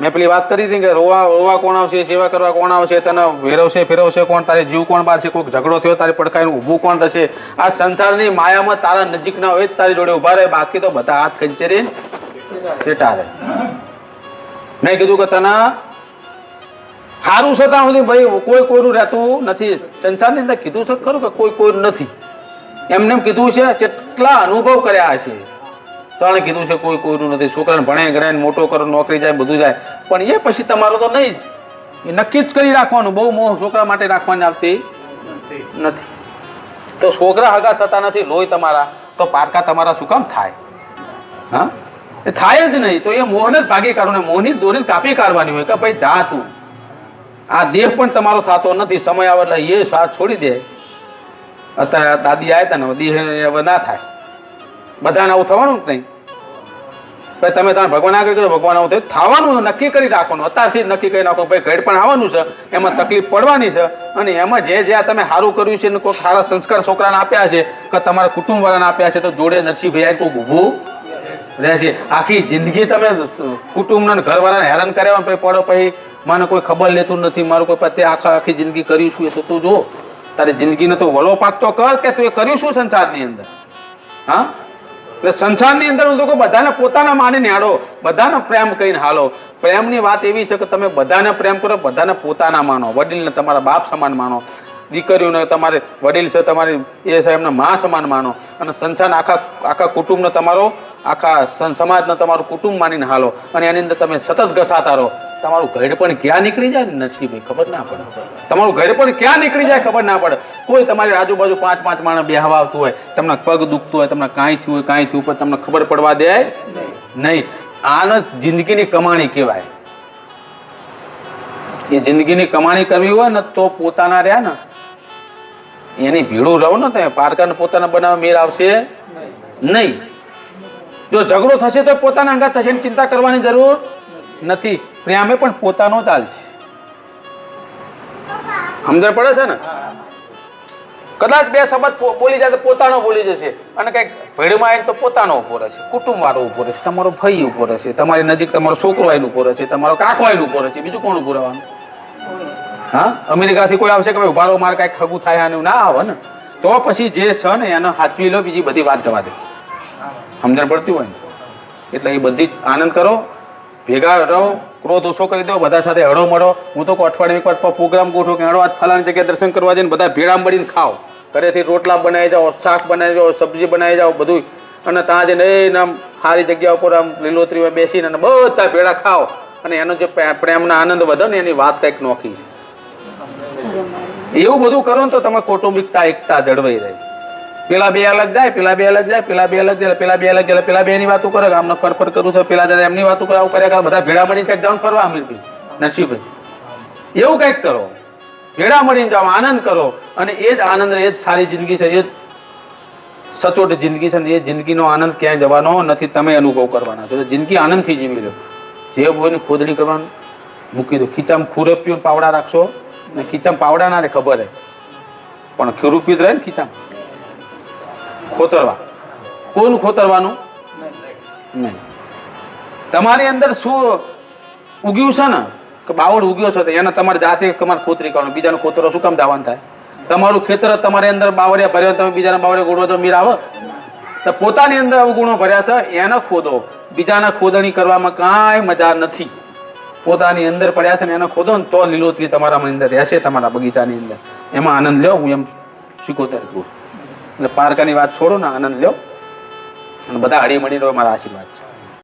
મેં પેલી વાત કરી હતી કે રોવા રોવા કોણ આવશે, સેવા કરવા કોણ આવશે, તને વેરવશે, ફેરવશે કોણ, તારે જીવ કોણ બારશે કોઈક ઝઘડો થયો, તારે પડકાઈને ઊભું કોણ થશે? આ સંસારની માયામાં તારા નજીકના હોય જ તારી જોડે ઊભા રહે, બાકી તો બધા હાથ કંચેરી રહે. મેં કીધું કે તને સારું છે ત્યાં સુધી ભાઈ, કોઈ કોઈનું રહેતું નથી. સંસારની અંદર કીધું છે ખરું કે કોઈ કોઈ નથી? એમને એમ કીધું છે, કેટલા અનુભવ કર્યા છે ત્રણે કીધું છે, કોઈ કોઈનું નથી. છોકરાને ભણે ગણાય મોટો કરો, નોકરી જાય, બધું જાય. પણ એ પછી તમારો તો નહીં જ. એ નક્કી જ કરી રાખવાનું. બહુ મોહ છોકરા માટે રાખવાની આવતી નથી. તો છોકરા હગા થતા નથી, લોહી તમારા. તો પારકા તમારા શું કામ થાય? હા? એ થાય જ નહીં. તો એ મોહને જ ભાગી કાઢવાનું મોહની દોરી કાપી કાઢવાની હોય કે ભાઈ જા તું. આ દેહ પણ તમારો થતો નથી. સમય આવે એટલે એ શ્વાસ છોડી દે. અત્યારે દાદી આવ્યા હતા ને દેહ હવે ના થાય. બધાને આવું થવાનું જ નહીં. ભાઈ, તમે ભગવાન આગળ કરો ભગવાન આવું થવાનું નક્કી કરી રાખવાનું. અત્યારથી નક્કી કરી નાખો. ભાઈ ઘેડ પણ આવવાનું છે. એમાં તકલીફ પડવાની છે. અને એમાં જે જે તમે સારું કર્યું છે કોઈ સારા સંસ્કાર છોકરાને આપ્યા છે, કે તમારા કુટુંબ વાળાને આપ્યા છે, તો જોડે નરસિંહભાઈ કોઈ ઊભું રહેશે. આખી જિંદગી તમે કુટુંબના ઘરવાળાને હેરાન કર્યા પછી પડો પછી મને કોઈ ખબર લેતું નથી, મારું કોઈ પતે આખા આખી જિંદગી કર્યું છું? એ તો તું જો તારી જિંદગીને તો વલો પાક તો કર કે તું એ કર્યું શું સંસારની અંદર? હા? એટલે સંસારની અંદર હું કહું બધાને પોતાના માને નિહાળો બધાનો પ્રેમ કહીને હાલો. પ્રેમની વાત એવી છે કે તમે બધાને પ્રેમ કરો, બધાને પોતાના માનો, વડીલને તમારા બાપ સમાન માનો. દીકરીઓને તમારે વડીલ છે, તમારી એ છે મા સમાન માનો. અને સંસાર આખા આખા કુટુંબને તમારો, આખા સમાજને તમારું કુટુંબ માનીને હાલો. અને એની અંદર તમે સતત ઘસાતા રહો. તમારું ઘર પણ ક્યાં નીકળી જાય ને, નરસિંહભાઈ? ખબર ના પડે. તમારું ઘર પણ ક્યાં નીકળી જાય ખબર ના પડે. કોઈ તમારી આજુબાજુ પાંચ પાંચ માણસ બેહવા આવતું હોય, તમને પગ દુખતું હોય, તમને કાંઈ થયું હોય, કાંઈ થયું પણ તમને ખબર પડવા દે? નહીં. આને જિંદગીની કમાણી કહેવાય. એ જિંદગીની કમાણી કરવી હોય ને, તો પોતાના રહ્યા ને એની ભીડું રહો ને તમે. પારકાને પોતાના બનાવવા મેળ આવશે? નહીં. જો ઝઘડો થશે તો પોતાના અંગત થશે એની ચિંતા કરવાની જરૂર નથી. પ્રેમે પણ પોતાનો ચાલશે સમજણ પડે છે ને? કદાચ બે શબ્દ બોલી જાય તો પોતાનો બોલી જશે અને કંઈક ભીડમાં આવીને તો પોતાનો ઊભો રહેશે. કુટુંબ વાળો ઊભો રહેશે તમારો ભાઈ ઊભો રહેશે તમારી નજીક તમારો છોકરો આવીને ઊભો રહેશે તમારો કાકો આવીને ઊભો રહેશે બીજું કોણ ઊભો રહેવાનું? હા? અમેરિકાથી કોઈ આવશે કે ભાઈ ઉભારો માર કાંઈક ખગું થાય આનું ના આવે ને? તો પછી જે છે ને, એને હાચવી લો, બીજી બધી વાત જવા દે. સમજણ પડતી હોય ને? એટલે એ બધી આનંદ કરો, ભેગા રહો, ક્રોધ ઓછો કરી દો, બધા સાથે હળો મળો. હું તો અઠવાડિયે એક વાર પ્રોગ્રામ ગોઠવો કે હળો, આજ ફલાણી જગ્યાએ દર્શન કરવા જઈને બધા ભેળા મળીને ખાઓ. ઘરેથી રોટલા બનાવી જાઓ, શાક બનાવી જાઓ, સબ્જી બનાવી જાઓ બધું અને ત્યાં જઈને એ આમ સારી જગ્યા ઉપર આમ લીલોતરીમાં બેસીને અને બધા ભેળા ખાઓ. અને એનો જે પ્રે- પ્રેમના આનંદ વધે ને, એની વાત કંઈક નોખી છે. એવું બધું કરો ને તો તમે કૌટુંબિકતા, એકતા જળવાઈ રહે. પેલા બે અલગ જાય, પેલા બે અલગ જાય, પેલા બે અલગ જાય, પેલા બે અલગ જાય, પેલા બે એની વાતો કરે આમને ફરફર કરું છું, પેલા દાદા એમની વાતો કરે, આવું કરે, બધા ભેડા મળીને કંઈક જાઉં ફરવા અમીરભાઈ નરસિંહભાઈ એવું કંઈક કરો. ભેડા મળીને જાઓ, આનંદ કરો. અને એ જ આનંદ એ જ સારી જિંદગી છે, એ જ સચોટ જિંદગી છે ને એ જિંદગીનો આનંદ ક્યાંય જવાનો નથી, તમે અનુભવ કરવાના છો. જિંદગી આનંદથી જીવી લો. જે હોય ને ખોદણી કરવાનું, મૂકી દો. ખીચામાં ખુરપ્યું પાવડા રાખશો ને ખીચામાં પાવડા ખબર હે. પણ ખુરપ્યું જ રહે ને ખીચામાં. ખોતરવા. કોનું ખોતરવાનું? નહીં. તમારી અંદર શું ઉગ્યું છે ને? કે બાવળ ઉગ્યો છે એને તમારે જાતે તમારે ખોતરી કરવાનું. બીજાનું ખોતરો શું કામ દાવાનું થાય? તમારું ખેતર તમારી અંદર બાવળિયા ભર્યો તમે બીજાના બાવળિયા ગોળો તો મીર આવે? તો પોતાની અંદર અવગુણો ભર્યા છે, એને ખોદો. બીજાના ખોદણી કરવામાં કાંઈ મજા નથી. પોતાની અંદર પડ્યા છે ને એને ખોદો ને તો લીલોતરી તમારા અંદર રહેશે, તમારા બગીચાની અંદર. એમાં આનંદ લ્યો, હું એમ શીખોતર કહું એટલે પારકાની વાત છોડો ને, આનંદ લ્યો. અને બધા હળી રહ્યો મારા આશીર્વાદ છે.